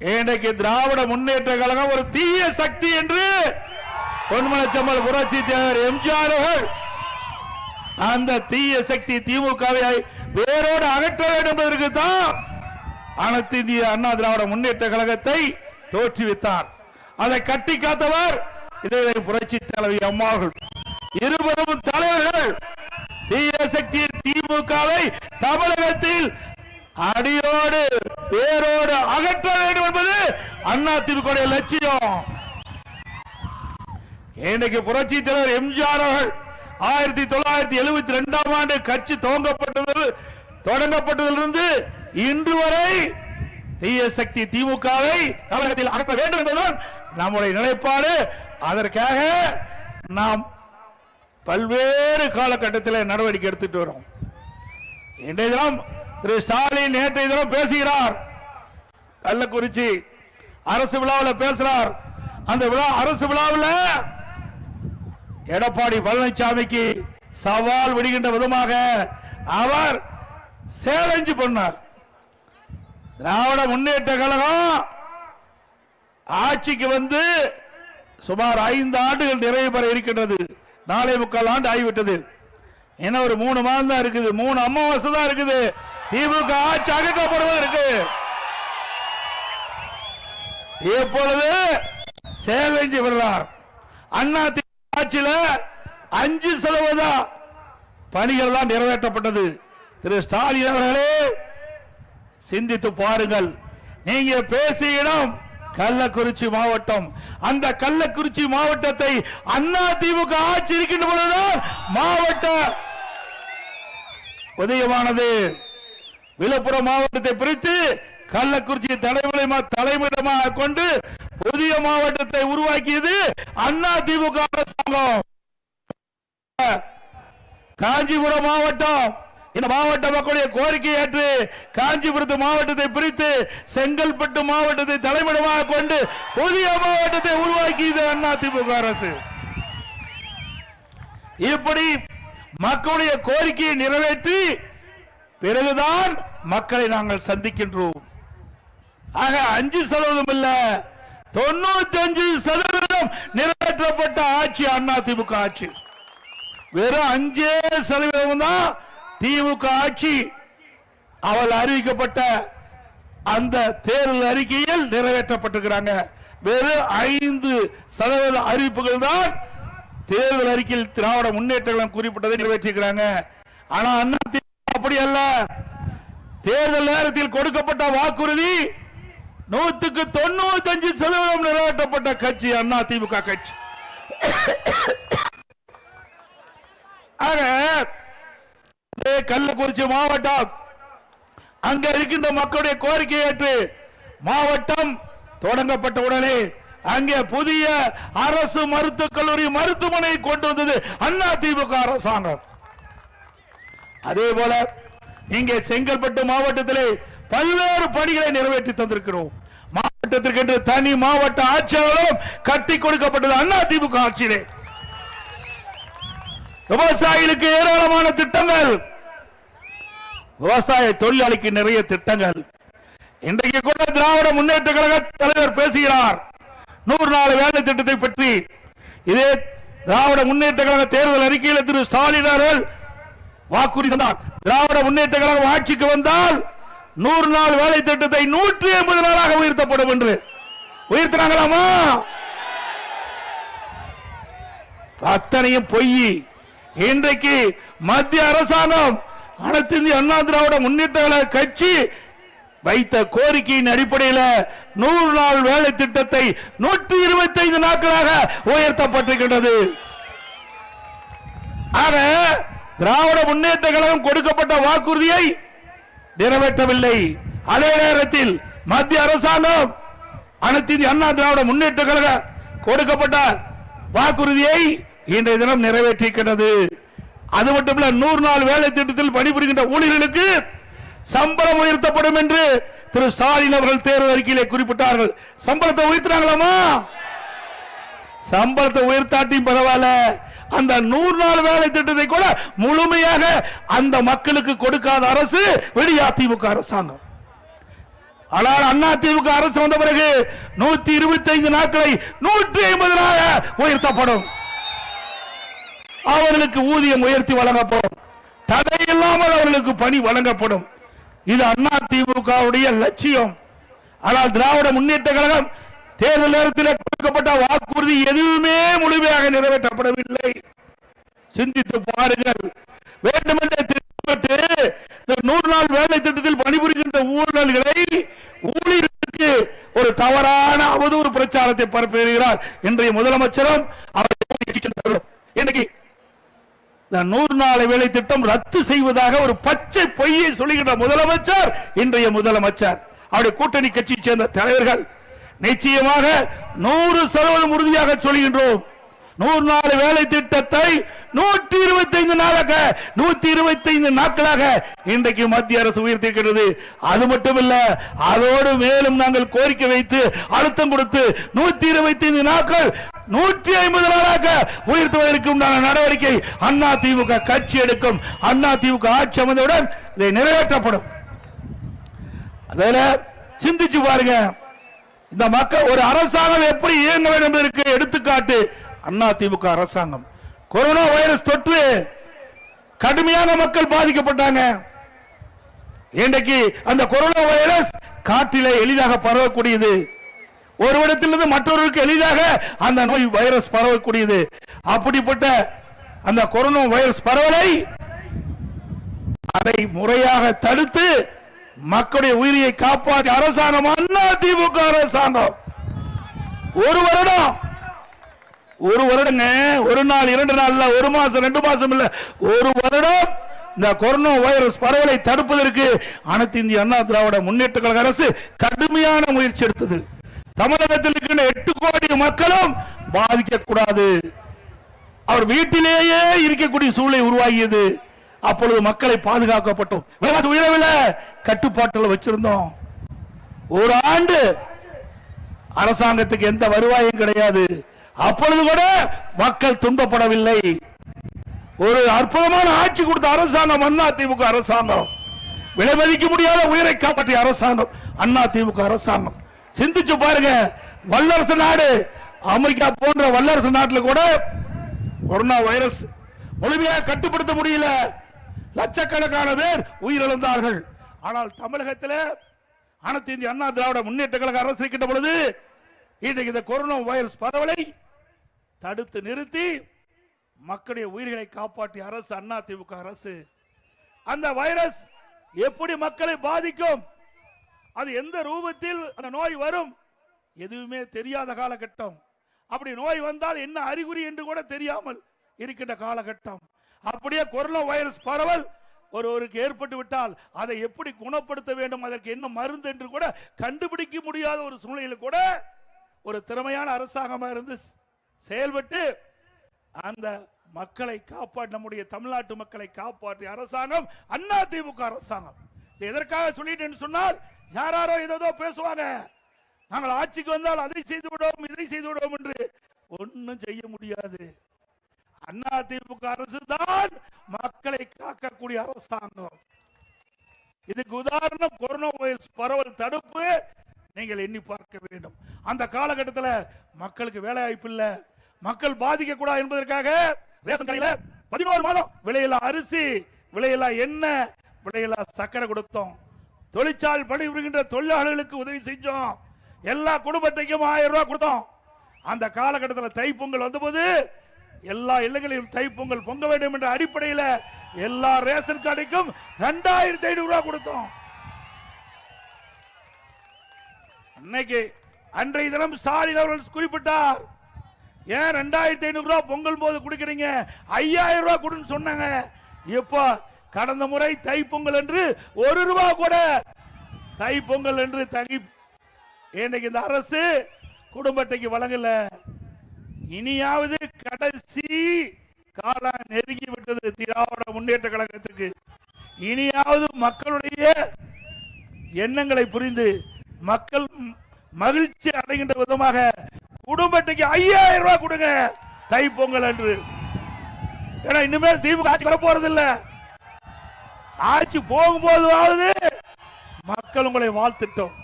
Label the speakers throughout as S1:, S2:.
S1: இன்றைக்கு திராவிட முன்னேற்ற கழகம் ஒரு தீய சக்தி என்று பொன்மனச்சம்மல் புரட்சி தேவர் எம்ஜிஆர் அந்த தீய சக்தி திமுகவை வேரோடு அகற்ற வேண்டும் என்பதற்கு தான் அனைத்து இந்திய அண்ணா திராவிட முன்னேற்ற கழகத்தை தோற்றுவித்தார். அதை கட்டி காத்தவர் இதை புரட்சி தலைவி அம்மாவர்கள் இருவரும் தலைவர்கள் தீய சக்தி திமுகவை தமிழகத்தில் அடியோடு வேரோடு அகற்ற வேண்டும் என்பது அண்ணா திமுக லட்சியம். இன்னைக்கு புரட்சி தலைவர் எம்ஜிஆர் அவர்கள் ஆயிரத்தி தொள்ளாயிரத்தி எழுபத்தி ரெண்டாம் ஆண்டு கட்சி துவங்கப்பட்டது தொடங்கப்பட்டதிலிருந்து இன்று வரை தீய சக்தி திமுகவை தமிழகத்தில் அகற்ற வேண்டும் என்பதுதான் நம்முடைய நிலைப்பாடு. அதற்காக நாம் பல்வேறு காலகட்டத்தில் நடவடிக்கை எடுத்துட்டு வரோம். இன்றைய தினம் திரு ஸ்டாலின் நேற்றைய தினம் பேசுகிறார். கள்ளக்குறிச்சி அரசு விழாவில் பேசுறார். அந்த விழா அரசு விழாவில் எடப்பாடி பழனிசாமிக்கு சவால் விடுகின்ற விதமாக அவர் சேலஞ்சு பண்ணார். திராவிட முன்னேற்ற கழகம் ஆட்சிக்கு வந்து சுமார் ஐந்து ஆண்டுகள் நிறைவு பெற இருக்கின்றது. நாளை முக்கால் ஆண்டு ஆகிவிட்டது. என்ன ஒரு மூணு மாதம் தான் இருக்குது. மூணு அமாவாசை தான் இருக்குது. திமுக ஆட்சி அகற்றப்படுவது இருக்கு. இப்பொழுது சேலஞ்சு விடுறார். அண்ணா ஆட்சியில் அஞ்சு சதவீத பணிகள் தான் நிறைவேற்றப்பட்டது. திரு ஸ்டாலின் அவர்களே சிந்தித்து பாருங்கள். நீங்க பேசிய இடம் கள்ளக்குறிச்சி மாவட்டம். அந்த கள்ளக்குறிச்சி மாவட்டத்தை அண்ணா திமுக ஆட்சி இருக்கின்ற பொழுதுதான் மாவட்ட உதயமானது. விழுப்புரம் மாவட்டத்தை பிரித்து கள்ளக்குறிச்சி தலைமை தலைமையிடமாக கொண்டு புதிய மாவட்டத்தை உருவாக்கியது அண்ணா திமுக அரசாங்கம். காஞ்சிபுரம் மாவட்டம் இந்த மாவட்ட மக்களுடைய கோரிக்கை ஏற்று காஞ்சிபுரத்து மாவட்டத்தை பிரித்து செங்கல்பட்டு மாவட்டத்தை தலைமையிடமாக கொண்டு புதிய மாவட்டத்தை உருவாக்கியது அண்ணா திமுக அரசு. இப்படி மக்களுடைய கோரிக்கையை நிறைவேற்றி பிறகுதான் மக்களை நாங்கள் சந்திக்கின்றோம். ஆக அஞ்சு சதவீதம் இல்ல தொண்ணூத்தி அஞ்சு சதவீதம் நிறைவேற்றப்பட்ட ஆட்சி அண்ணா திமுக ஆட்சி. வெறும் அஞ்சே சதவீதம் தான் திமுக ஆட்சி. அவள் அறிவிக்கப்பட்ட அந்த தேர்தல் அறிக்கையில் நிறைவேற்றப்பட்டிருக்கிறாங்க. வெறும் ஐந்து சதவீத அறிவிப்புகள் தான் தேர்தல் அறிக்கையில் திராவிட முன்னேற்றங்களும் குறிப்பிட்டதை நிறைவேற்றிருக்கிறாங்க ஆனா அண்ணா திமுக அப்படி அல்ல. தேர்தல் நேரத்தில் கொடுக்கப்பட்ட வாக்குறுதி நூத்துக்கு தொண்ணூத்தி அஞ்சு சதவீதம் நிறைவேற்றப்பட்ட கட்சி அண்ணா திமுக கட்சி. ஆக இதே கள்ளக்குறிச்சி மாவட்டம் அங்க இருக்கின்ற மக்களுடைய கோரிக்கை ஏற்று மாவட்டம் தொடங்கப்பட்ட உடனே அங்கே புதிய அரசு மருத்துவக் கல்லூரி மருத்துவமனை கொண்டு வந்தது அண்ணா அரசாங்கம். அதே போல இங்கே செங்கல்பட்டு மாவட்டத்திலே பல்வேறு பணிகளை நிறைவேற்றி தந்திருக்கிறோம். மாவட்டத்திற்கு என்று தனி மாவட்ட ஆட்சியாளரும் கட்டி கொடுக்கப்பட்டது அண்ணா திமுக ஆட்சியிலே. விவசாயிகளுக்கு ஏராளமான திட்டங்கள். விவசாய தொழிலாளிக்கு நிறைய திட்டங்கள். இன்றைக்கு கூட திராவிட முன்னேற்ற கழக தலைவர் பேசுகிறார். நூறு நாள் வேலை திட்டத்தை பற்றி. இதே திராவிட முன்னேற்ற கழக தேர்தல் அறிக்கையில் திரு ஸ்டாலின் அவர்கள் வாக்குறுதி தந்தார். திராவிட முன்னேற்ற கழகம் ஆட்சிக்கு வந்தால் நூறு நாள் வேலை திட்டத்தை நூற்றி எண்பது நாளாக உயர்த்தப்படும் என்று. உயர்த்தினாங்களாமா? அத்தனையும் பொய். இன்றைக்கு மத்திய அரசாங்கம் அனைத்து இந்திய அண்ணா திராவிட முன்னேற்ற கழக கட்சி வைத்த கோரிக்கையின் அடிப்படையில் நூறு நாள் வேலை திட்டத்தை நூற்றி இருபத்தி ஐந்து நாட்களாக உயர்த்தப்பட்டிருக்கின்றது. ஆக திராவிட முன்னேற்ற கழகம் கொடுக்கப்பட்ட வாக்குறுதியை நிறைவேற்றவில்லை. அதே நேரத்தில் மத்திய அரசாங்கம் அனைத்து அண்ணா திராவிட முன்னேற்ற கழக கொடுக்கப்பட்ட வாக்குறுதியை இன்றைய தினம் நிறைவேற்றிருக்கிறது அது மட்டுமல்ல நூறு நாள் வேலை திட்டத்தில் பணிபுரிகின்ற ஊழியர்களுக்கு சம்பளம் உயர்த்தப்படும் என்று திரு ஸ்டாலின் அவர்கள் தேர்தல் அறிக்கையிலே குறிப்பிட்டார்கள். சம்பளத்தை உயர்த்தினாங்களாமா? சம்பளத்தை உயர்த்தாட்டியும் பரவாயில்ல. அந்த நூறு நாள் வேலை திட்டத்தை கூட முழுமையாக அந்த மக்களுக்கு கொடுக்காத அரசு விடியா திமுக அரசாங்கம். ஆனால் அண்ணா திமுக அரசு வந்த பிறகு நூத்தி இருபத்தி ஐந்து நாட்களை நூற்றி ஐம்பது உயர்த்தப்படும். அவர்களுக்கு ஊதியம் உயர்த்தி வழங்கப்படும். தடையில்லாமல் அவர்களுக்கு பணி வழங்கப்படும். இது அண்ணா திமுகவுடைய லட்சியம். ஆனால் திராவிட முன்னேற்ற கழகம் தேர்தல் நேரத்தில் கொடுக்கப்பட்ட வாக்குறுதி எதுவுமே முழுமையாக நிறைவேற்றப்படவில்லை. சிந்தித்து பாருங்கள். வேண்டுமென்றே திட்டமிட்டு இந்த நூறு நாள் வேலை திட்டத்தில் பணிபுரிகின்ற ஊழல்களை ஊழியர்களுக்கு ஒரு தவறான அவதூறு பிரச்சாரத்தை பரப்புகிறார் இன்றைய முதலமைச்சரும் அவர் இன்னைக்கு இந்த நூறு நாள் வேலை திட்டம் ரத்து செய்வதாக ஒரு பச்சை பொய்யை சொல்லுகின்ற முதலமைச்சர் இன்றைய முதலமைச்சர். அவருடைய கூட்டணி கட்சியை சேர்ந்த தலைவர்கள் நிச்சயமாக நூறு சதவீதம் உறுதியாக சொல்கின்றோம். நூறு நாள் வேலை திட்டத்தை நூற்றி இருபத்தி ஐந்து நாளாக நூத்தி இருபத்தி ஐந்து நாட்களாக இன்றைக்கு மத்திய அரசு உயர்த்திருக்கிறது. அது மட்டுமல்ல அதோடு மேலும் நாங்கள் கோரிக்கை வைத்து அழுத்தம் கொடுத்து நூத்தி இருபத்தி ஐந்து நாட்கள் நூற்றி ஐம்பது நாளாக உயர்த்துவதற்கு உண்டான நடவடிக்கை அண்ணா திமுக கட்சி எடுக்கும். அண்ணா திமுக ஆட்சி அமைந்தவுடன் இதை நிறைவேற்றப்படும். அதில் சிந்திச்சு பாருங்க. இந்த மக்கள் ஒரு அரசாங்கம் எப்படி இயங்க வேண்டும் என்பதற்கு எடுத்துக்காட்டு அண்ணா திமுக அரசாங்கம். கொரோனா வைரஸ் தொற்று கடுமையான மக்கள் பாதிக்கப்பட்டாங்க. இன்றைக்கு அந்த கொரோனா வைரஸ் காற்றிலே எளிதாக பரவக்கூடியது. ஒரு இடத்திலிருந்து மற்றொருவருக்கு எளிதாக அந்த நோய் வைரஸ் பரவக்கூடியது. அப்படிப்பட்ட அந்த கொரோனா வைரஸ் பரவலை அதை முறையாக தடுத்து மக்களுடைய உயிரியை காப்பாற்றி அரசாங்கம் அண்ணா திமுக அரசாங்கம். ஒரு வருடம். ஒரு வருடங்க ஒரு நாள் இரண்டு நாள் ஒரு மாசம் ரெண்டு மாசம் இல்ல. ஒரு வருடம் இந்த கொரோனா வைரஸ் பரவலை தடுப்பதற்கு அனைத்து இந்திய அண்ணா திராவிட முன்னேற்ற கழக அரசு கடுமையான முயற்சி எடுத்தது. தமிழகத்தில் இருக்கின்ற எட்டு கோடி மக்களும் பாதிக்க கூடாது அவர் வீட்டிலேயே இருக்கக்கூடிய சூழலை உருவாகியது அப்பொழுது மக்களை பாதுகாக்கப்பட்டோம். விலைவாசி உயரவில்லை. கட்டுப்பாட்டில் வச்சிருந்தோம். ஒரு ஆண்டு அரசாங்கத்துக்கு எந்த வருவாயும் கிடையாது. அப்பொழுது கூட மக்கள் துன்பப்படவில்லை. ஒரு அற்புதமான ஆட்சி கொடுத்த அரசாங்கம் அண்ணா திமுக அரசாங்கம். விலைமதிக்க முடியாத உயிரை காப்பாற்றிய அரசாங்கம் அண்ணா திமுக அரசாங்கம். சிந்திச்சு பாருங்க. வல்லரசு நாடு அமெரிக்கா போன்ற வல்லரசு நாட்டில் கூட கொரோனா வைரஸ் முழுமையாக கட்டுப்படுத்த முடியல. லட்சக்கணக்கான பேர் உயிரிழந்தார்கள். ஆனால் தமிழகத்தில் அனைத்து இந்திய அண்ணா திராவிட முன்னேற்ற கழக அரசு இருக்கின்ற பொழுது இன்றைக்கு இந்த கொரோனா வைரஸ் பரவலை தடுத்து நிறுத்தி மக்களுடைய உயிர்களை காப்பாற்றிய அரசு அண்ணா திமுக அரசு. அந்த வைரஸ் எப்படி மக்களை பாதிக்கும்? அது எந்த ரூபத்தில் அந்த நோய் வரும்? எதுவுமே தெரியாத காலகட்டம். அப்படி நோய் வந்தால் என்ன அறிகுறி என்று கூட தெரியாமல் இருக்கின்ற காலகட்டம். அப்படியே கொரோனா வைரஸ் பரவல் ஒருவருக்கு ஏற்பட்டு விட்டால் அதை எப்படி குணப்படுத்த வேண்டும்? அதற்கு என்ன மருந்து என்று கூட கண்டுபிடிக்க முடியாத ஒரு சூழ்நிலையில் கூட ஒரு திறமையான அரசாங்கமாக இருந்து செயல்பட்டு அந்த மக்களை காப்பாற்ற நம்முடைய தமிழ்நாட்டு மக்களை காப்பாற்றிய அரசாங்கம் அண்ணா திமுக அரசாங்கம். எதற்காக சொல்லிட்டேன்னு சொன்னால் யாராரோ ஏதோ பேசுவாங்க. நாங்கள் ஆட்சிக்கு வந்தால் அதை செய்து விடுவோம் இதை செய்து விடுவோம் என்று ஒன்றும் செய்ய முடியாது. அண்ணா திமுக அரசு தான் மக்களை காக்கக்கூடிய அரசாங்கம். இதுக்கு உதாரணம் கொரோனா வைரஸ் பரவல் தடுப்பு நீங்கள் எண்ணி பார்க்க வேண்டும். அந்த காலகட்டத்தில் மக்களுக்கு வேலை வாய்ப்பு இல்லை. மக்கள் பாதிக்க கூடாது என்பதற்காக ரேஷன் கடையில் பதினோரு மாதம் விலையில்லா அரிசி விலையில்லா எண்ணெய் விலையில்லா சக்கரை கொடுத்தோம். தொழிற்சாலை பணிபுரிகின்ற தொழிலாளர்களுக்கு உதவி செஞ்சோம். எல்லா குடும்பத்தையும் ஆயிரம் ரூபாய் கொடுத்தோம். அந்த காலகட்டத்தில் தைப்பொங்கல் வந்தபோது எல்லா இல்லங்களிலும் தைப்பொங்கல் பொங்க வேண்டும் என்ற அடிப்படையில் எல்லா ரேஷன் கடைக்கும் ரெண்டாயிரத்தி ஐநூறு ரூபாய் கொடுத்தோம். அன்னைக்கு அன்றைய தினம் ஸ்டாலின் அவர்கள் குறிப்பிட்டார் ஏன் ரெண்டாயிரத்தி ஐநூறு ரூபாய் பொங்கல் போது கொடுக்குறீங்க? ஐயாயிரம் ரூபாய் கொடுன்னு சொன்னாங்க. இப்போ கடந்த முறை தைப்பொங்கல் என்று ஒரு ரூபாய் கூட. தை பொங்கல் என்று தனி இன்னைக்கு இந்த அரசு குடும்பத்தைக்கு வழங்கல. இனியாவது கடைசி காலம் நெருங்கி விட்டது திராவிட முன்னேற்ற கழகத்துக்கு. இனியாவது மக்களுடைய எண்ணங்களை புரிந்து மக்கள் மகிழ்ச்சி அடைகின்ற விதமாக குடும்பத்துக்கு ஐயாயிரம் ரூபாய் கொடுங்க கை பொங்கல் என்று ஏன்னா இனிமேல் திமுக ஆட்சி வர போறது இல்ல ஆட்சி போகும்போதாவது மக்கள் உங்களை வாழ்த்துட்டோம்.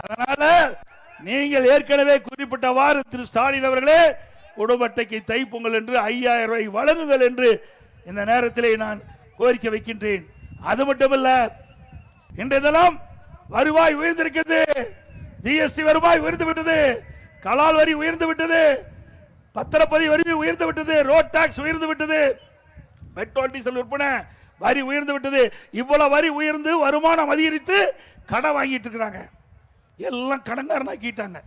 S1: அதனால நீங்கள் ஏற்கனவே குறிப்பிட்டவாறு திரு ஸ்டாலின் அவர்களே குடும்ப அட்டைக்கு தைப்பொங்கல் என்று ஐயாயிரம் ரூபாய் வழங்குங்கள் என்று இந்த நேரத்திலே நான் கோரிக்கை வைக்கின்றேன். அது மட்டுமல்ல இன்றைய வருவாய் உயர்ந்திருக்கிறது. ஜிஎஸ்டி வருவாய் உயர்ந்து விட்டது கலால் வரி உயர்ந்து விட்டது பத்திரப்பதிவு வரி உயர்ந்து விட்டது ரோட் டாக்ஸ் உயர்ந்து விட்டது பெட்ரோல் டீசல் விற்பனை வரி உயர்ந்து விட்டது இவ்வளவு வரி உயர்ந்து வருமானம் அதிகரித்து கடன் வாங்கிட்டு இருக்கிறாங்க. எல்லாம் கடன்காரனாக்கிட்டாங்க.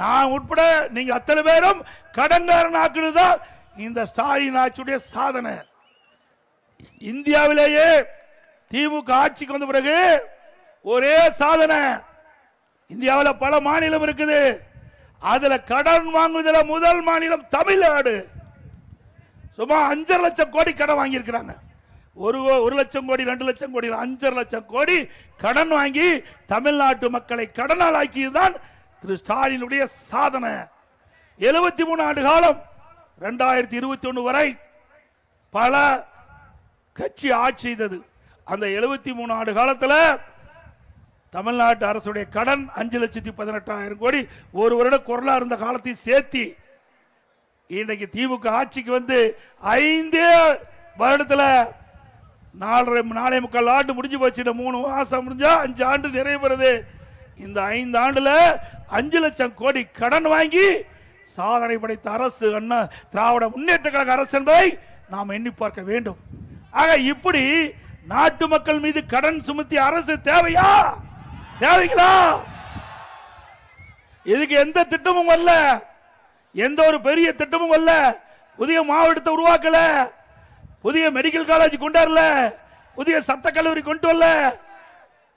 S1: நான் உட்பட நீங்க அத்தனை பேரும் கடன்காரன் ஆக்குனதுதான் இந்த ஸ்டாலின் ஆட்சியுடைய சாதனை. இந்தியாவிலேயே திமுக ஆட்சிக்கு வந்த பிறகு ஒரே சாதனை. இந்தியாவில் பல மாநிலம் இருக்குது. அதுல கடன் வாங்குவதில் முதல் மாநிலம் தமிழ்நாடு. சும்மா அஞ்சரை லட்சம் கோடி கடன் வாங்கியிருக்கிறாங்க. ஒரு ஒரு லட்சம் கோடி ரெண்டு லட்சம் கோடி அஞ்சரை லட்சம் கோடி கடன் வாங்கி தமிழ்நாட்டு மக்களை கடனால் ஆக்கியதுதான் திரு ஸ்டாலினுடைய சாதனை. எழுபத்தி மூணு ஆண்டு காலம் ரெண்டாயிரத்தி இருபத்தி ஒன்று வரை பல கட்சி ஆட்சி செய்தது. அந்த எழுபத்தி மூணு ஆண்டு காலத்தில் தமிழ்நாட்டு அரசுடைய கடன் அஞ்சு லட்சத்தி பதினெட்டாயிரம் கோடி ஒரு வருடம் குரலா இருந்த காலத்தையும் சேர்த்தி இன்னைக்கு திமுக ஆட்சிக்கு வந்து ஐந்தே வருடத்தில் நாலரை நாலே முக்கால் ஆண்டு முடிஞ்சு போச்சு. மூணு மாசம் முடிஞ்சா அஞ்சு ஆண்டு நிறைவு பெறுது. இந்த ஐந்து ஆண்டுல அஞ்சு லட்சம் கோடி கடன் வாங்கி சாதனை படைத்த அரசு என்ன திராவிட முன்னேற்ற கழக அரசு என்பதை நாம் எண்ணி பார்க்க வேண்டும். ஆக இப்படி நாட்டு மக்கள் மீது கடன் சுமத்திய அரசு தேவையா? தேவைங்களா? இதுக்கு எந்த திட்டமும் வரல எந்த ஒரு பெரிய திட்டமும் வரல புதிய மாவட்டத்தை உருவாக்கல. புதிய மெடிக்கல் காலேஜ் கொண்டாடல புதிய சட்ட கல்லூரி கொண்டு வரல.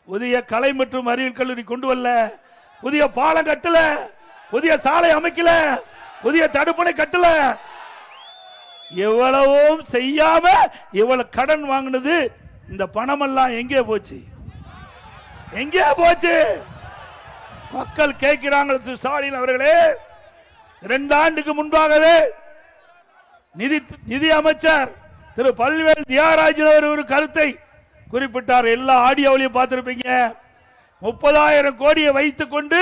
S1: புதிய கலை மற்றும் அறிவியல் கல்லூரி கொண்டு வரல. புதிய பாலம் கட்டல. புதிய சாலை அமைக்கல. புதிய தடுப்பணை கட்டல. எவ்வளவும் செய்யாம இவ்வளவு கடன் வாங்கினது. இந்த பணமெல்லாம் எங்கே போச்சு. எங்கே போச்சு. மக்கள் கேட்கிறாங்க திரு ஸ்டாலின் அவர்களே. ரெண்டு ஆண்டுக்கு முன்பாகவே நிதி நிதி அமைச்சர் திரு பல்வேல் தியாகராஜன் அவர் ஒரு கருத்தை குறிப்பிட்டார் எல்லா ஆடியோவிலையும் பார்த்திருப்பீங்க. முப்பதாயிரம் கோடியை வைத்துக் கொண்டு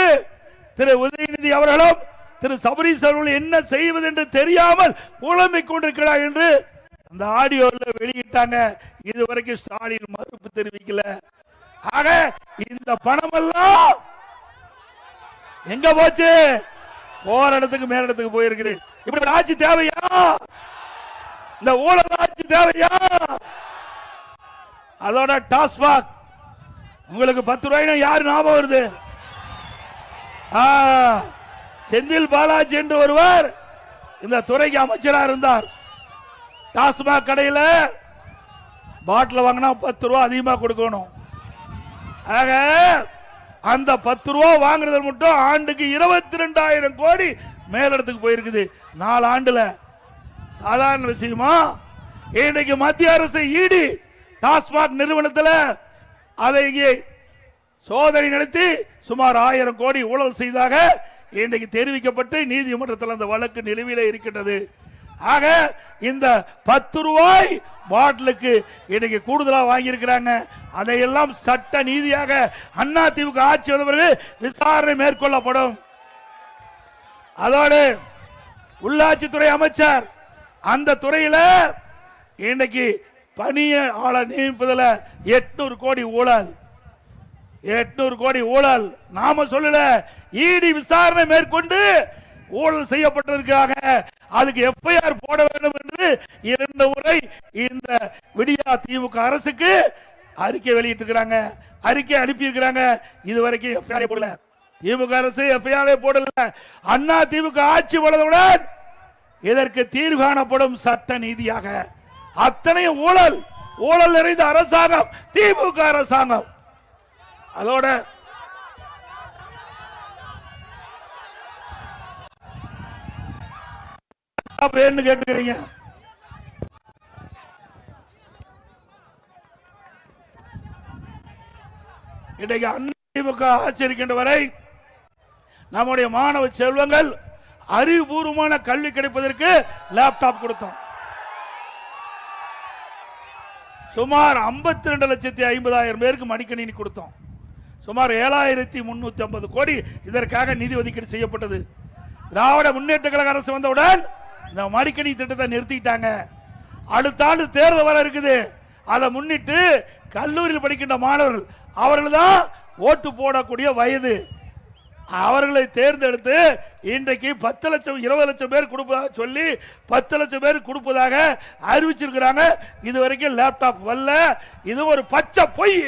S1: திரு உதயநிதி அவர்களும் திரு சபரீஸ் அவர்கள் என்ன செய்வது என்று தெரியாமல் புலம்பிக் கொண்டிருக்கிறார் என்று அந்த ஆடியோவில் வெளியிட்டாங்க. இதுவரைக்கும் ஸ்டாலின் மறுப்பு தெரிவிக்கல. ஆக இந்த பணமெல்லாம் எங்க போச்சு? போற இடத்துக்கு மேல இடத்துக்கு போயிருக்குது. இப்படி ஆட்சி தேவையா? இந்த ஊழல் ஆட்சி தேவையா? அதோட டாஸ்மாக் உங்களுக்கு பத்து ரூபாய் யாரு ஞாபகம் வருது? செந்தில் பாலாஜி என்று ஒருவர் இந்த துறைக்கு அமைச்சரா இருந்தார். டாஸ்மாக் கடையில் பாட்டில் வாங்கினா பத்து ரூபா அதிகமாக கொடுக்கணும். ஆக அந்த பத்து ரூபா வாங்குறது மட்டும் ஆண்டுக்கு இருபத்தி ரெண்டாயிரம் கோடி மேலிடத்துக்கு போயிருக்குது. நாலு ஆண்டுல. சாதாரண விஷயமா இன்னைக்கு மத்திய அரசு ஈடி டாஸ்மாக் நிறுவனத்தில் அதை இங்கே சோதனை நடத்தி சுமார் ஆயிரம் கோடி ஊழல் செய்தாக இன்றைக்கு தெரிவிக்கப்பட்டு நீதிமன்றத்தில் அந்த வழக்கு நிலுவையில் இருக்கின்றது. ஆக இந்த பத்து ரூபாய் பாட்டிலுக்கு இன்னைக்கு கூடுதலாக வாங்கியிருக்கிறாங்க. அதையெல்லாம் சட்ட நீதியாக அண்ணா திமுக ஆட்சி வந்தவர்கள் விசாரணை மேற்கொள்ளப்படும். அதோடு உள்ளாட்சித்துறை அமைச்சர் அந்த துறையில் இன்னைக்கு பணியாளர் நியமிப்பதில் எட்நூறு கோடி ஊழல். எட்நூறு கோடி ஊழல். நாம சொல்லல ஈடி விசாரணை மேற்கொண்டு ஊழல் செய்யப்பட்டிருக்காங்க அதுக்கு எஃப்ஐஆர் போட வேண்டும் என்று இரண்டு முறை இந்த விடியா திமுக அரசுக்கு அறிக்கை வெளியிட்டிருக்கிறாங்க. அறிக்கை அனுப்பி இருக்கிறாங்க இதுவரைக்கும் எஃப்ஐஆர் போடல. திமுக அரசு எஃப்ஐஆர் போடல. அண்ணா திமுக ஆட்சி வளர்ந்தவுடன் இதற்கு தீர்வு காணப்படும் சட்ட நீதியாக அத்தனையும் ஊழல் ஊழல் நிறைந்த அரசாங்கம் திமுக அரசாங்கம். அதோட பேர்னு கேட்டுக்கிறீங்க? இன்றைக்கு அதிமுக ஆட்சி இருக்கின்ற வரை நம்முடைய மாணவ செல்வங்கள் அறிவுபூர்வமான கல்வி கிடைப்பதற்கு லேப்டாப் கொடுத்தோம். சுமார் 52 ரெண்டு லட்சத்தி ஐம்பதாயிரம் பேருக்கு மடிக்கணினி கொடுத்தோம். சுமார் ஏழாயிரத்தி முன்னூத்தி ஐம்பது கோடி இதற்காக நிதி ஒதுக்கீடு செய்யப்பட்டது. திராவிட முன்னேற்ற கழக அரசு வந்தவுடன் இந்த மடிக்கணி திட்டத்தை நிறுத்திட்டாங்க. அடுத்த ஆண்டு தேர்தல் வர இருக்குது. அதை முன்னிட்டு கல்லூரியில் படிக்கின்ற மாணவர்கள் அவர்கள் தான் ஓட்டு போடக்கூடிய வயது. அவர்களை தேர்ந்தெடுத்து இன்றைக்கு பத்து லட்சம் இருபது லட்சம் பேர் கொடுப்பதாக சொல்லி பத்து லட்சம் பேர் கொடுப்பதாக அறிவிச்சிருக்கிறாங்க. இது வரைக்கும் லேப்டாப் வரல. இது ஒரு பச்சை பொய்.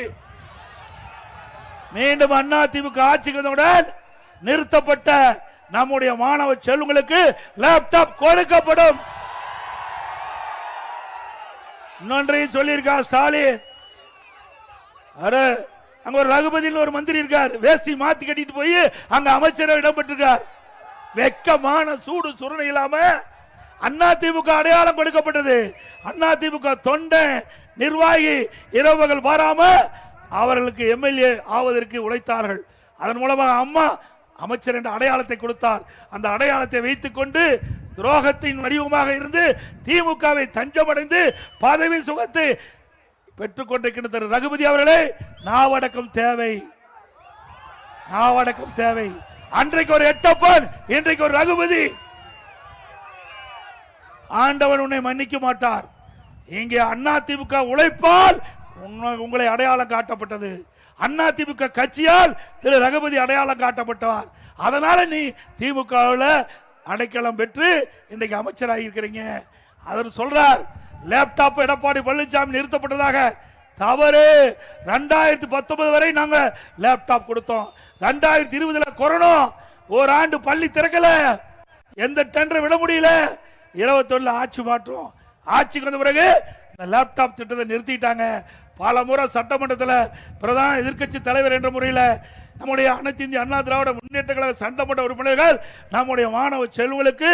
S1: மீண்டும் அண்ணா திமுக ஆட்சிக்கு வந்தவுடன் நிறுத்தப்பட்ட நம்முடைய மாணவ செல்வங்களுக்கு லேப்டாப் கொடுக்கப்படும். இன்னொன்றையும் சொல்லியிருக்கா ஸ்டாலின். அட அங்க ஒரு ரகுபதியில் ஒரு மந்திரி இருக்கார். வேஷ்டி மாத்தி கட்டிட்டு போய் அங்க அமைச்சரவை இடம்பெற்றிருக்கார். வெக்கமான சூடு சுரணை இல்லாம அண்ணா திமுக அடையாளம் கொடுக்கப்பட்டது. அண்ணா திமுக தொண்டை நிர்வாகி இரவுகள் வராம அவர்களுக்கு எம்எல்ஏ ஆவதற்கு உழைத்தார்கள். அதன் மூலமாக அம்மா அமைச்சர் என்ற அடையாளத்தை கொடுத்தார். அந்த அடையாளத்தை வைத்துக் கொண்டு துரோகத்தின் வடிவமாக இருந்து திமுகவை தஞ்சமடைந்து பதவி சுகத்து பெற்றுக்கொண்டிருக்கின்ற ரகுபதி அவர்களே நாவடக்கம் தேவை. நாவடக்கம் தேவை. அன்றைக்கு ஒரு எட்டப்பன் இன்றைக்கு ஒரு ரகுபதி. ஆண்டவன் உன்னை மன்னிக்க மாட்டார். இங்கே அண்ணா திமுக உழைப்பால் உங்களை அடையாளம் காட்டப்பட்டது. அண்ணா திமுக கட்சியால் திரு ரகுபதி அடையாளம் காட்டப்பட்டவார். அதனால நீ திமுகவில் அடைக்கலம் பெற்று இன்றைக்கு அமைச்சராக இருக்கிறீங்க அவர் சொல்றார் லேப்டாப் எடப்பாடி பழனிசாமி நிறுத்தப்பட்டதாக தவறு. ரெண்டாயிரத்தி பத்தொன்பது வரை நாங்க லேப்டாப் கொடுத்தோம். ரெண்டாயிரத்தி இருபதுல கொரோனா. ஒரு ஆண்டு பள்ளி திறக்கல. எந்த டெண்டர் விட முடியல. இருபத்தொன்னு ஆட்சி மாற்றம். ஆட்சிக்கு வந்த பிறகு இந்த லேப்டாப் திட்டத்தை நிறுத்திட்டாங்க. பல முறை சட்டமன்றத்தில் பிரதான எதிர்க்கட்சி தலைவர் என்ற முறையில் நம்முடைய அனைத்து இந்திய அண்ணா திராவிட முன்னேற்ற கழக சட்டமன்ற உறுப்பினர்கள் நம்முடைய மாணவ செல்வங்களுக்கு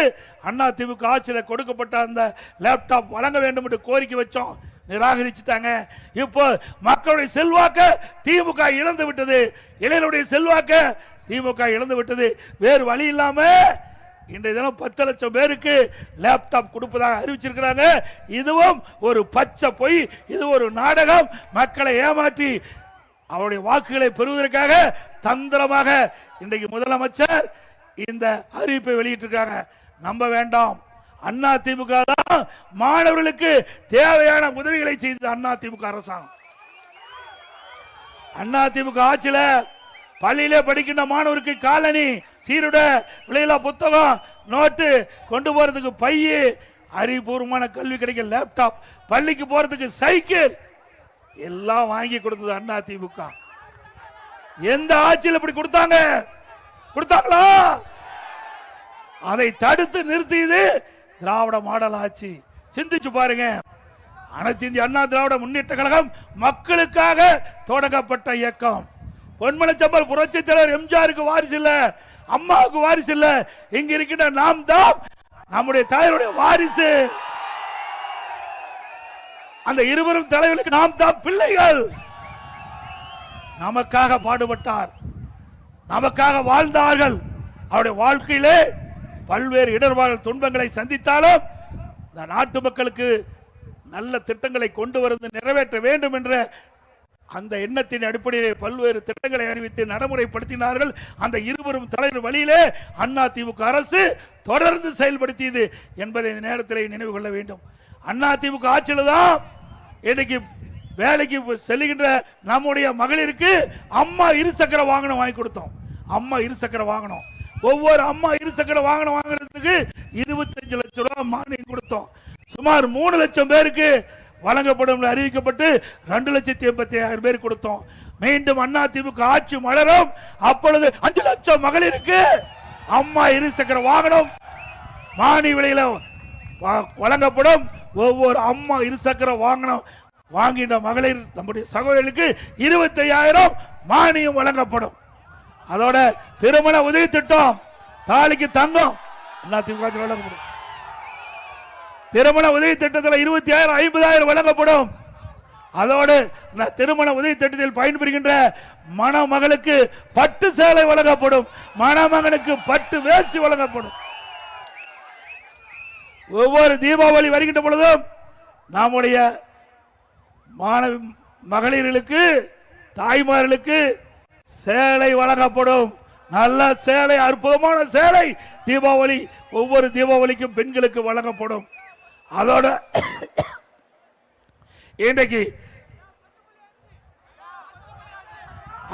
S1: அண்ணா திமுக ஆட்சியில் கொடுக்கப்பட்ட அந்த லேப்டாப் வழங்க வேண்டும் என்று கோரிக்கை வச்சோம். நிராகரிச்சுட்டாங்க. இப்போ மக்களுடைய செல்வாக்க திமுக இழந்து விட்டது. இளைஞருடைய செல்வாக்க திமுக இழந்து விட்டது. வேறு வழி இல்லாமல் இன்றைய தினம் பத்து லட்சம் பேருக்கு லேப்டாப் கொடுப்பதாக அறிவிச்சிருக்கிறாங்க. இதுவும் ஒரு பச்சை பொய் இது ஒரு நாடகம். மக்களை ஏமாற்றி அவருடைய வாக்குகளை பெறுவதற்காக தந்திரமாக இன்றைக்கு முதலமைச்சர் இந்த அறிவிப்பை வெளியிட்டிருக்காங்க. நம்ப வேண்டாம். அண்ணா திமுக தான் மாணவர்களுக்கு தேவையான உதவிகளை செய்தது அண்ணா திமுக அரசாங்கம். அண்ணா திமுக ஆட்சியில் பள்ளியிலே படிக்கின்ற மாணவருக்கு காலனி சீருட விலையில்லா புத்தகம் நோட்டு கொண்டு போறதுக்கு பைய அறிவுபூர்வமான கல்வி கிடைக்க லேப்டாப் பள்ளிக்கு போறதுக்கு சைக்கிள் எல்லாம் வாங்கி கொடுத்தது அண்ணா திமுக. எந்த ஆட்சியில் இப்படி கொடுத்தாங்க? கொடுத்தாங்களா? அதை தடுத்து நிறுத்தியது திராவிட மாடல் ஆட்சி. சிந்திச்சு பாருங்க. அனைத்து இந்திய அண்ணா திராவிட முன்னேற்ற கழகம் மக்களுக்காக தொடங்கப்பட்ட இயக்கம். பொன்மனச்சம்பல் புரட்சி தலைவர் எம்ஜிஆருக்கு வாரிசு இல்ல அம்மாவுக்கு வாரிசு இல்ல இங்க இருக்கின்ற நாம் தான் நம்முடைய தலைவருடைய வாரிசு. அந்த இருவரும் தலைவர்களுக்கு நாம் தான் பிள்ளைகள். நமக்காக பாடுபட்டார் நமக்காக வாழ்ந்தார்கள். அவருடைய வாழ்க்கையிலே பல்வேறு இடர்பாடுகள் துன்பங்களை சந்தித்தாலும் நாட்டு மக்களுக்கு நல்ல திட்டங்களை கொண்டு வந்து நிறைவேற்ற வேண்டும் என்ற அந்த எண்ணத்தின் அடிப்படையிலே பல்வேறு திட்டங்களை அறிவித்து நடைமுறைப்படுத்தினார்கள். அந்த இருவரும் தலைவர் வழியிலே அண்ணா திமுக அரசு தொடர்ந்து செயல்படுத்தியது என்பதை இந்த நேரத்தில் நினைவு கொள்ள வேண்டும். அண்ணா திமுக ஆட்சியில் தான் இன்னைக்கு வேலைக்கு செல்லுகின்ற நம்முடைய மகளிருக்கு அம்மா இருசக்கர வாகனம் வாங்கி கொடுத்தோம். அம்மா இருசக்கர வாகனம். ஒவ்வொரு அம்மா இருசக்கர வாகனம் வாங்குறதுக்கு இருபத்தஞ்சு லட்சம் ரூபாய் மானியம் கொடுத்தோம். சுமார் மூணு லட்சம் பேருக்கு வழங்கப்படும் என்று அறிவிக்கப்பட்டு ரெண்டு லட்சத்தி எண்பத்தி ஆயிரம் பேர் கொடுத்தோம். மீண்டும் அண்ணா திமுக ஆட்சி மலரும். அப்பொழுது அஞ்சு லட்சம் மகளிருக்கு. அம்மா இருசக்கர வாகனம் மானி விலையில வ- வழங்கப்படும். ஒவ்வொரு அம்மா இருசக்கர வாகனம் வாங்கின்ற மகளிர் நம்முடைய சகோதரிகளுக்கு இருபத்தி ஐயாயிரம் மானியம் வழங்கப்படும். அதோட திருமண உதவி திட்டம் தாலிக்கு தங்கம் அண்ணா வழங்கப்படும் திருமண உதவி திட்டத்தில் இருபத்தி ஆயிரம் ஐம்பதாயிரம் வழங்கப்படும். அதோடு திருமண உதவி திட்டத்தில் பயன்பெறுகின்ற மணமகளுக்கு பட்டு சேலை வழங்கப்படும். மணமகனுக்கு பட்டு வேஷ்டி வழங்கப்படும். ஒவ்வொரு தீபாவளி வருகின்ற பொழுதும் நம்முடைய மாணவி மகளிர்களுக்கு தாய்மார்களுக்கு சேலை வழங்கப்படும். நல்ல சேலை அற்புதமான சேலை தீபாவளி ஒவ்வொரு தீபாவளிக்கும் பெண்களுக்கு வழங்கப்படும். அதோட இன்றைக்கு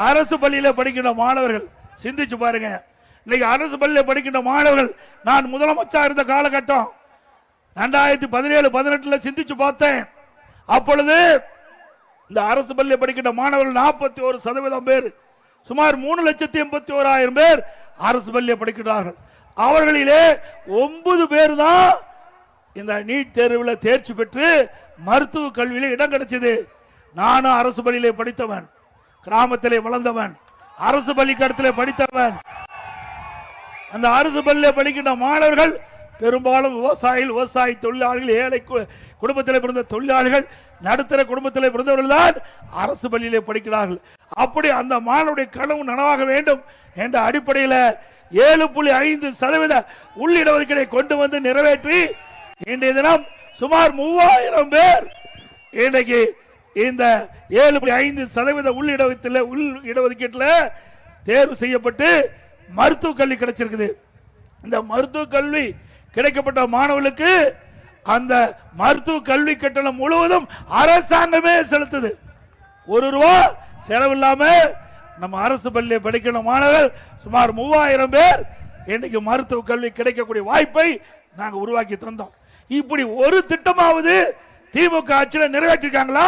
S1: அரசு பள்ளியில படிக்கின்ற மாணவர்கள் சிந்திச்சு பாருங்க. இன்னைக்கு அரசு பள்ளியில படிக்கின்ற மாணவர்கள் நான் முதலமைச்சா இருந்த காலகட்டம் ரெண்டாயிரத்தி பதினேழு பதினெட்டுல சிந்திச்சு பார்த்தேன். அப்பொழுது இந்த அரசு பள்ளியில் படிக்கின்ற மாணவர்கள் நாற்பத்தி ஒரு சதவீதம் பேர் சுமார் மூணு லட்சத்தி எண்பத்தி ஓராயிரம் பேர் அரசு பள்ளியில் படிக்கிறார்கள். அவர்களிலே ஒன்பது பேர் தான் இந்த நீட் தேர்வில் தேர்ச்சி பெற்று மருத்துவ கல்வியில் இடம் கிடைச்சது. நானும் அரசு பள்ளியிலே படித்தவன். கிராமத்திலே வளர்ந்தவன். அரசு பள்ளிக்கூடத்திலே படித்தவன். அந்த அரசு பள்ளியில் படிக்கின்ற மாணவர்கள் பெரும்பாலும் விவசாயிகள் விவசாய தொழிலாளிகள் ஏழை கு- பிறந்த தொழிலாளிகள் நடுத்தர குடும்பத்தில் பிறந்தவர்கள் தான் அரசு பள்ளியிலே படிக்கிறார்கள். அப்படி அந்த மாணவருடைய கனவு நனவாக வேண்டும் என்ற அடிப்படையில் ஏழு புள்ளி ஐந்து சதவீத உள்ளிடஒதுக்கீடை கொண்டு வந்து நிறைவேற்றி இன்றைய தினம் சுமார் மூவாயிரம் பேர் இன்றைக்கு இந்த ஏழு புள்ளி ஐந்து சதவீத உள்ளிடத்தில் உள் இடஒதுக்கீட்டில் தேர்வு செய்யப்பட்டு மருத்துவக் கல்வி கிடைச்சிருக்குது. இந்த மருத்துவக் கல்வி கிடைக்கப்பட்ட மாணவர்களுக்கு அந்த மருத்துவ கல்வி கட்டணம் முழுவதும் அரசாங்கமே செலுத்துது. ஒரு ரூபா செலவில்லாம நம்ம அரசு பள்ளியை படிக்கிற மாணவர் சுமார் மூவாயிரம் பேர் இன்னைக்கு மருத்துவ கல்வி கிடைக்கக்கூடிய வாய்ப்பை நாங்கள் உருவாக்கி தந்தோம். இப்படி ஒரு திட்டமாவது திமுக ஆட்சியில் நிறைவேற்றிருக்காங்களா?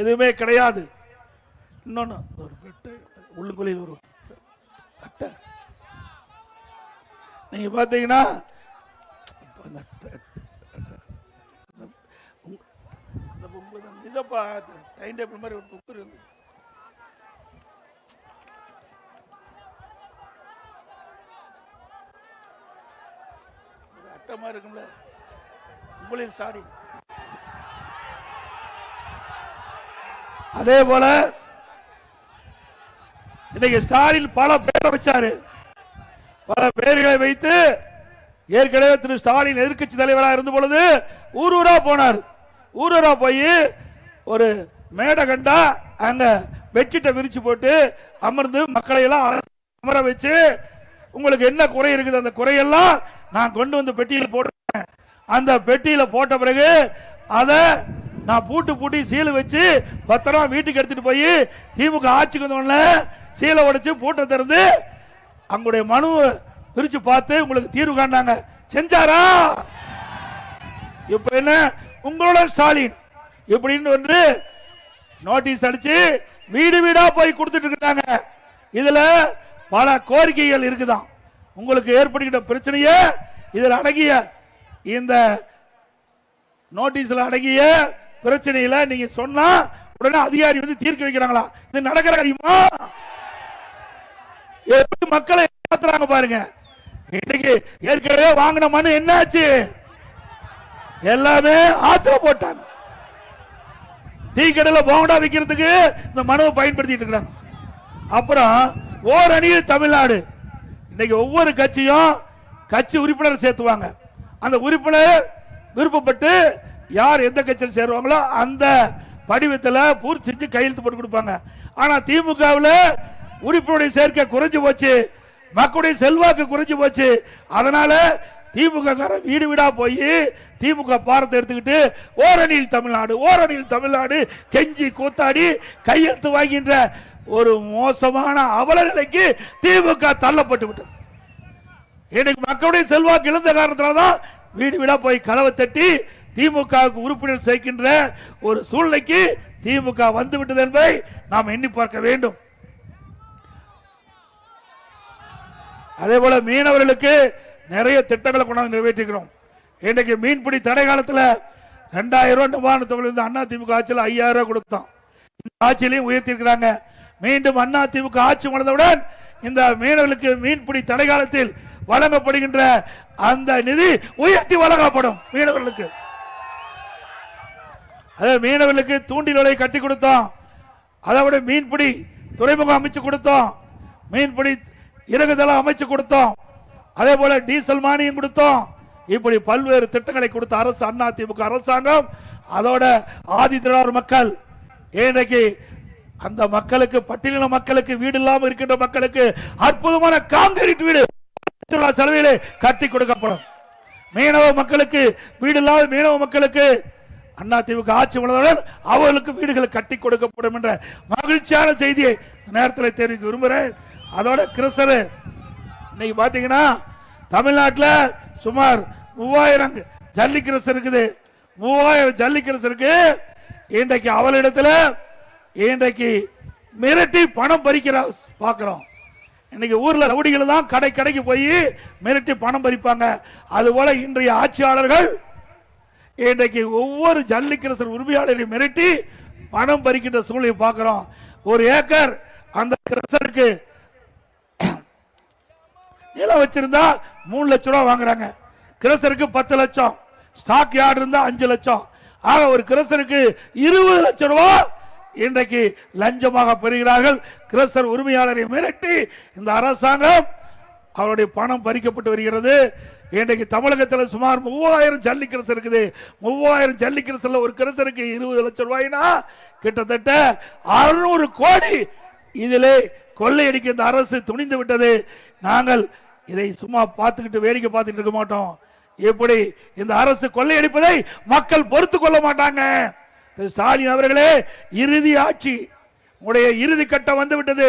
S1: எதுவுமே கிடையாது. இன்னொன்னு ஒரு பெட்டு உள்ளுக்குள்ளே ஒரு அட்டை. நீங்க பாத்தீங்கன்னா அந்த இந்த இதப்பா டைம் டேபிள் மாதிரி ஒரு புக்கு இருந்து ஒரு இருக்கும்ல? உங்களில் சாரி. அதே போல இன்னைக்கு ஸ்டாலின் பல பேரை வச்சாரு. பல பேர்களை வைத்து ஏற்கனவே திரு ஸ்டாலின் எதிர்க்கட்சி தலைவராக இருந்த பொழுது ஊர் ஊரா போனார். ஊர் ஊரா போய் ஒரு மேடை கண்டா அங்க பெட்ஷீட்டை விரிச்சு போட்டு அமர்ந்து மக்களை எல்லாம் அமர வச்சு உங்களுக்கு என்ன குறை இருக்குது? அந்த குறையெல்லாம் நான் கொண்டு வந்து பெட்டியில் போடுறேன் அந்த பெட்டியில் போட்ட பிறகு அதை நான் பூட்டு பூட்டி சீலை வச்சு பத்திரம் வீட்டுக்கு எடுத்துட்டு போய் திமுக ஆட்சிக்கு வந்தோடனே சீலை உடைச்சு பூட்டை திறந்து அவங்களுடைய மனு பிரிச்சு பார்த்து உங்களுக்கு தீர்வு காண்டாங்க செஞ்சாரா? இப்ப என்ன? உங்களோட ஸ்டாலின். இப்படின்னு வந்து நோட்டீஸ் அடிச்சு வீடு வீடா போய் கொடுத்துட்டு இருக்காங்க. இதுல பல கோரிக்கைகள் இருக்குதான். உங்களுக்கு ஏற்படுகின்ற பிரச்சனையே இதில் அடங்கிய இந்த நோட்டீஸ்ல அடங்கிய பிரச்சனையில நீங்க சொன்னா உடனே அதிகாரி வந்து தீர்க்க வைக்கிறாங்களா? இது நடக்கிற காரியமா? எப்படி மக்களை ஏமாத்துறாங்க பாருங்க. இன்னைக்கு ஏற்கனவே வாங்கின மனு என்னாச்சு? எல்லாமே ஆத்திர போட்டாங்க. டீ கடையில போண்டா விற்கிறதுக்கு இந்த மனுவை பயன்படுத்திட்டு இருக்கிறாங்க. அப்புறம் ஓர் அணியில் தமிழ்நாடு. இன்னைக்கு ஒவ்வொரு கட்சியும் கட்சி உறுப்பினர் சேர்த்துவாங்க. அந்த உறுப்பினர் விருப்பப்பட்டு யார் எந்த கட்சியில் சேருவாங்களோ அந்த படிவத்தில் பூர்த்தி செஞ்சு கையெழுத்து போட்டு கொடுப்பாங்க. ஆனால் திமுகவில் உறுப்பினருடைய சேர்க்கை குறைஞ்சு போச்சு. மக்களுடைய செல்வாக்கு குறைஞ்சு போச்சு. அதனால திமுக வீடு வீடா போய் திமுக பாரத்தை எடுத்துக்கிட்டு ஓரணியில் தமிழ்நாடு ஓரணியில் தமிழ்நாடு கெஞ்சி கூத்தாடி கையெழுத்து வாங்கின்ற ஒரு மோசமான அவல நிலைக்கு திமுக தள்ளப்பட்டு விட்டது. இன்னைக்கு மக்களுடைய செல்வாக்கு இழந்த காரணத்தினால தான் வீடு வீடா போய் கதவை தட்டி திமுகவுக்கு உறுப்பினர் சேர்க்கின்ற ஒரு சூழ்நிலைக்கு திமுக வந்து விட்டது என்பதை நாம் எண்ணி பார்க்க வேண்டும். அதே போல மீனவர்களுக்கு நிறைய திட்டங்களை கொண்டாந்து நிறைவேற்றிக்கிறோம் இன்னைக்கு மீன்பிடி தடை காலத்தில் ரெண்டாயிரம் ரூபாய் நிவாரண இருந்து அண்ணா திமுக ஆட்சியில் ஐயாயிரம் ரூபாய் கொடுத்தோம் இந்த ஆட்சியிலையும் உயர்த்திருக்கிறாங்க மீண்டும் அண்ணா திமுக ஆட்சி வளர்ந்தவுடன் இந்த மீனவர்களுக்கு மீன்பிடி தடை காலத்தில் வழங்கப்படுகின்ற அந்த நிதி உயர்த்தி வழங்கப்படும் மீனவர்களுக்கு. அதே மீனவர்களுக்கு தூண்டில் வலை கட்டி கொடுத்தோம். அதோட மீன்பிடி துறைமுகம் அமைச்சு கொடுத்தோம். மீன்பிடி இறகுதளம் அமைச்சு கொடுத்தோம். அதே போல டீசல் மானியம் கொடுத்தோம். இப்படி பல்வேறு திட்டங்களை கொடுத்த அரசு அண்ணா அரசாங்கம் அதோட ஆதி திராவிட மக்கள் இன்றைக்கு அந்த மக்களுக்கு பட்டியலின மக்களுக்கு வீடு இல்லாமல் இருக்கின்ற மக்களுக்கு அற்புதமான காங்கிரீட் வீடு செலவிலே கட்டி கொடுக்கப்படும். மீனவ மக்களுக்கு வீடு இல்லாத மீனவ மக்களுக்கு அண்ணா திமுக ஆட்சி உள்ளதுடன் அவர்களுக்கு வீடுகளை கட்டி கொடுக்கப்படும் என்ற மகிழ்ச்சியான செய்தியை நேரத்தில் தெரிவிக்க விரும்புகிறேன். அதோட கிறிஸ்தவர் இன்னைக்கு பார்த்தீங்கன்னா தமிழ்நாட்டில் சுமார் மூவாயிரம் ஜல்லி இருக்குது. மூவாயிரம் ஜல்லி இருக்கு இன்றைக்கு அவளிடத்தில் இன்றைக்கு மிரட்டி பணம் பறிக்கிற பார்க்குறோம். இன்னைக்கு ஊரில் ரவுடிகள் தான் கடை கடைக்கு போய் மிரட்டி பணம் பறிப்பாங்க. அதுபோல இன்றைய ஆட்சியாளர்கள் இன்றைக்கு ஒவ்வொரு ஜல்லிக்கிரசர் உரிமையாளரையும் மிரட்டி பணம் பறிக்கின்ற சூழலை பார்க்குறோம். ஒரு ஏக்கர் அந்த கிரசருக்கு நிலம் வச்சிருந்தா மூணு லட்சம் ரூபா வாங்குறாங்க. கிரசருக்கு பத்து லட்சம். ஸ்டாக் யார்டு இருந்தா அஞ்சு லட்சம். ஆக ஒரு கிரசருக்கு இருபது லட்சம் ரூபாய் இன்றைக்கு லஞ்சமாக பெறுகிறார்கள். கிரசர் உரிமையாளரை மிரட்டி இந்த அரசாங்கம் அவருடைய பணம் பறிக்கப்பட்டு வருகிறது. இன்றைக்கு தமிழகத்தில் சுமார் மூவாயிரம் ஜல்லி கிரசர் இருக்குது. மூவாயிரம் ஜல்லி கிரசர்ல ஒரு கிரசருக்கு இருபது லட்சம் ரூபாய்னா கிட்டத்தட்ட அறுநூறு கோடி இதிலே கொள்ளையடிக்க இந்த அரசு துணிந்து விட்டது. நாங்கள் இதை சும்மா பார்த்துக்கிட்டு வேடிக்கை பார்த்துட்டு இருக்க மாட்டோம். எப்படி இந்த அரசு கொள்ளையடிப்பதை மக்கள் பொறுத்து கொள்ள மாட்டாங்க. திரு ஸ்டாலின் அவர்களே இறுதி ஆட்சி. உடைய இறுதி கட்டம் வந்துவிட்டது.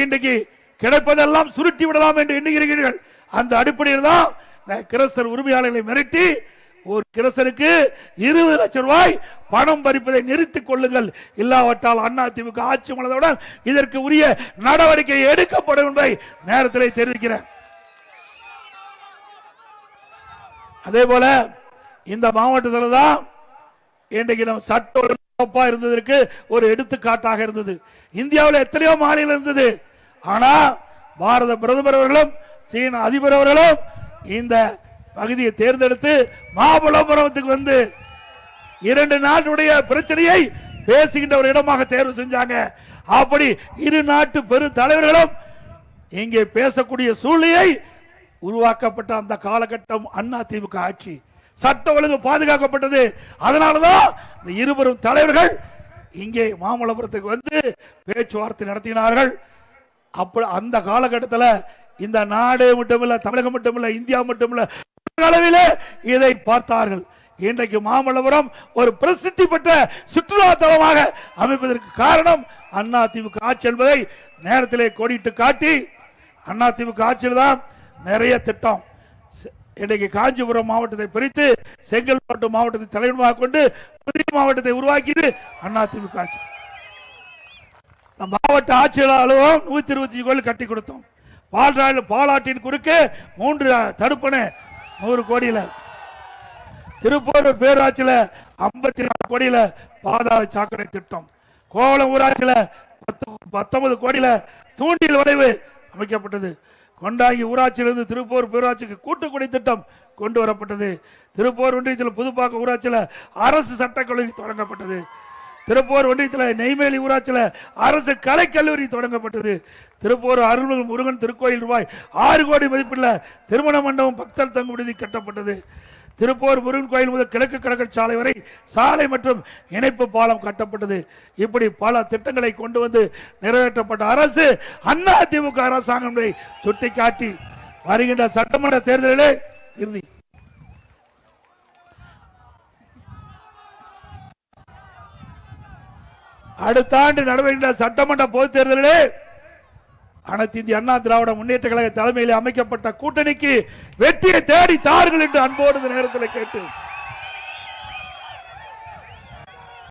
S1: இன்றைக்கு கிடைப்பதெல்லாம் சுருட்டி விடலாம் என்று எண்ணுகிறீர்கள். அந்த அடிப்படையில் தான் கிரசர் உரிமையாளர்களை மிரட்டி ஒரு கிரசருக்கு இருபது லட்சம் ரூபாய் பணம் பறிப்பதை நிறுத்திக் கொள்ளுங்கள். இல்லாவிட்டால் அண்ணா திமுக ஆட்சி உள்ளதுடன் இதற்கு உரிய நடவடிக்கை எடுக்கப்படும் என்பதை நேரத்தில் தெரிவிக்கிறேன். அதே போல இந்த மாவட்டத்தில் தான் இன்றைக்கு நம்ம சட்ட ஒழுங்கப்பா இருந்ததற்கு ஒரு எடுத்துக்காட்டாக இருந்தது. இந்தியாவில் எத்தனையோ மாநிலம் இருந்தது. ஆனா பாரத பிரதமர் அவர்களும் சீன அதிபர் அவர்களும் இந்த பகுதியை தேர்ந்தெடுத்து மாமல்லபுரத்துக்கு வந்து இரண்டு நாட்டுடைய பிரச்சனையை பேசுகின்ற ஒரு இடமாக தேர்வு செஞ்சாங்க. அப்படி இரு நாட்டு பெரு தலைவர்களும் இங்கே பேசக்கூடிய சூழ்நிலையை உருவாக்கப்பட்ட அந்த காலகட்டம் அண்ணா திமுக ஆட்சி. சட்ட ஒழுங்கு பாதுகாக்கப்பட்டது. அதனாலதான் இந்த இருவரும் தலைவர்கள் இங்கே மாமல்லபுரத்துக்கு வந்து பேச்சுவார்த்தை நடத்தினார்கள். அப்ப அந்த காலகட்டத்தில் இந்த நாடு மட்டுமில்ல தமிழகம் மட்டுமில்ல இந்தியா மட்டுமில்ல அளவில் இதை பார்த்தார்கள். இன்றைக்கு மாமல்லபுரம் ஒரு பிரசித்தி பெற்ற சுற்றுலா தலமாக அமைப்பதற்கு காரணம் அண்ணா திமுக ஆட்சி என்பதை நேரத்திலே கோடிட்டு காட்டி அண்ணா திமுக ஆட்சியில் தான் நிறைய திட்டம். இன்றைக்கு காஞ்சிபுரம் மாவட்டத்தை பிரித்து செங்கல்பட்டு மாவட்டத்தை தலைவனமாக கொண்டு புதிய மாவட்டத்தை உருவாக்கியது அண்ணா திமுக ஆட்சி மாவட்ட ஆட்சியாளர் அலுவலகம் நூத்தி இருபத்தி கோயில் கட்டி கொடுத்தோம். பால்ராயில் பாலாற்றின் குறுக்கே மூன்று தடுப்பணை நூறு கோடியில. திருப்பூர் பேராட்சியில ஐம்பத்தி நாலு கோடியில பாதாள சாக்கடை திட்டம். கோவளம் ஊராட்சியில பத்து- பத்தொன்பது கோடியில தூண்டில் வளைவு அமைக்கப்பட்டது. கொண்டாங்கி ஊராட்சியிலிருந்து திருப்பூர் பேராட்சிக்கு கூட்டுக்குடி திட்டம் கொண்டு வரப்பட்டது. திருப்பூர் ஒன்றியத்தில் புதுப்பாக்க ஊராட்சியில் அரசு சட்டக்கல்லூரி தொடங்கப்பட்டது. திருப்பூர் ஒன்றியத்தில் நெய்மேலி ஊராட்சியில் அரசு கலைக்கல்லூரி தொடங்கப்பட்டது. திருப்பூர் அருள்மிகு முருகன் திருக்கோயில் ரூபாய் ஆறு கோடி மதிப்பில் திருமண மண்டபம் பக்தர் தங்கும் விடுதி கட்டப்பட்டது. திருப்பூர் முருகன் கோயில் முதல் கிழக்கு கடற்கரை சாலை வரை சாலை மற்றும் இணைப்பு பாலம் கட்டப்பட்டது. இப்படி பல திட்டங்களை கொண்டு வந்து நிறைவேற்றப்பட்ட அரசு அண்ணா திமுக அரசாங்கம் சுட்டிக்காட்டி வருகின்ற சட்டமன்ற தேர்தலிலே இறுதி. அடுத்த ஆண்டு நடைபெறுகின்ற சட்டமன்ற பொதுத் தேர்தலிலே அனைத்து இந்திய அண்ணா திராவிட முன்னேற்ற கழக தலைமையில் அமைக்கப்பட்ட கூட்டணிக்கு வெற்றியை தேடி தாருங்கள் என்று அன்போடு இந்த நேரத்தில் கேட்டு